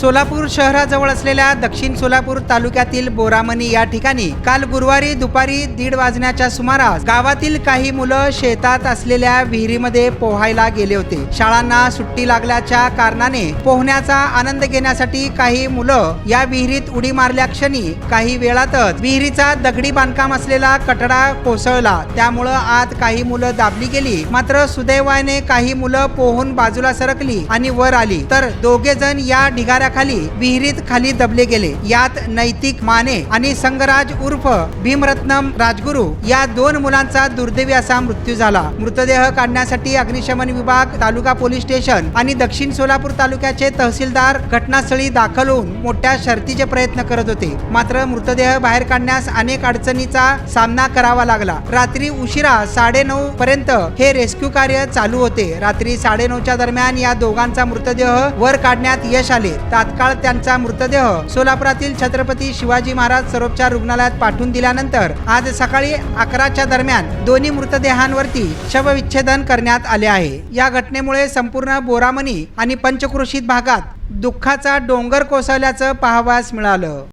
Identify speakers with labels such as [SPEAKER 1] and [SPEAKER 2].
[SPEAKER 1] सोलापूर शहराजवळ असलेल्या दक्षिण सोलापूर तालुक्यातील बोरामणी या ठिकाणी काल गुरुवारी दुपारी दीड वाजण्याच्या सुमारास गावातील काही मुलं शेतात असलेल्या विहिरीमध्ये पोहायला गेले होते. शाळांना सुट्टी लागल्याच्या कारणाने पोहण्याचा आनंद घेण्यासाठी काही मुलं या विहिरीत उडी मारल्या क्षणी काही वेळातच विहिरीचा दगडी बांधकाम असलेला कठडा कोसळला. त्यामुळं आत काही मुलं दाबली गेली. मात्र सुदैवाने काही मुलं पोहून बाजूला सरकली आणि वर आली. तर दोघे जण या ढिगाऱ्याखाली विहिरीत खाली दबले गेले. यात नैतिक माने आणि संगराज उर्फ भीमरत्नम राजगुरू या दोन मुलांचा दुर्दैवी असा मृत्यू झाला. मृतदेह काढण्यासाठी अग्निशमन विभाग तालुका पोलीस स्टेशन आणि दक्षिण सोलापूर तालुक्याचे तहसीलदार घटनास्थळी दाखल होऊन मोठ्या शर्तीचे प्रयत्न करत होते. मात्र मृतदेह बाहेर काढण्यास अनेक अडचणीचा सामना करावा लागला. रात्री उशिरा साडे नऊ पर्यंत हे रेस्क्यू कार्य चालू होते. रात्री साडेनऊच्या दरम्यान या दोघांचा मृतदेह वर काढण्यात यश आले. तात्काळ त्यांचा मृतदेह सोलापुरातील छत्रपती शिवाजी महाराज सर्वोपचार रुग्णालयात पाठवून दिल्यानंतर आज सकाळी अकराच्या दरम्यान दोन्ही मृतदेहांवरती शवविच्छेदन करण्यात आले आहे. या घटनेमुळे संपूर्ण बोरामणी आणि पंचक्रोशीत भागात दुःखाचा डोंगर कोसळल्याचं पाहावयास मिळालं.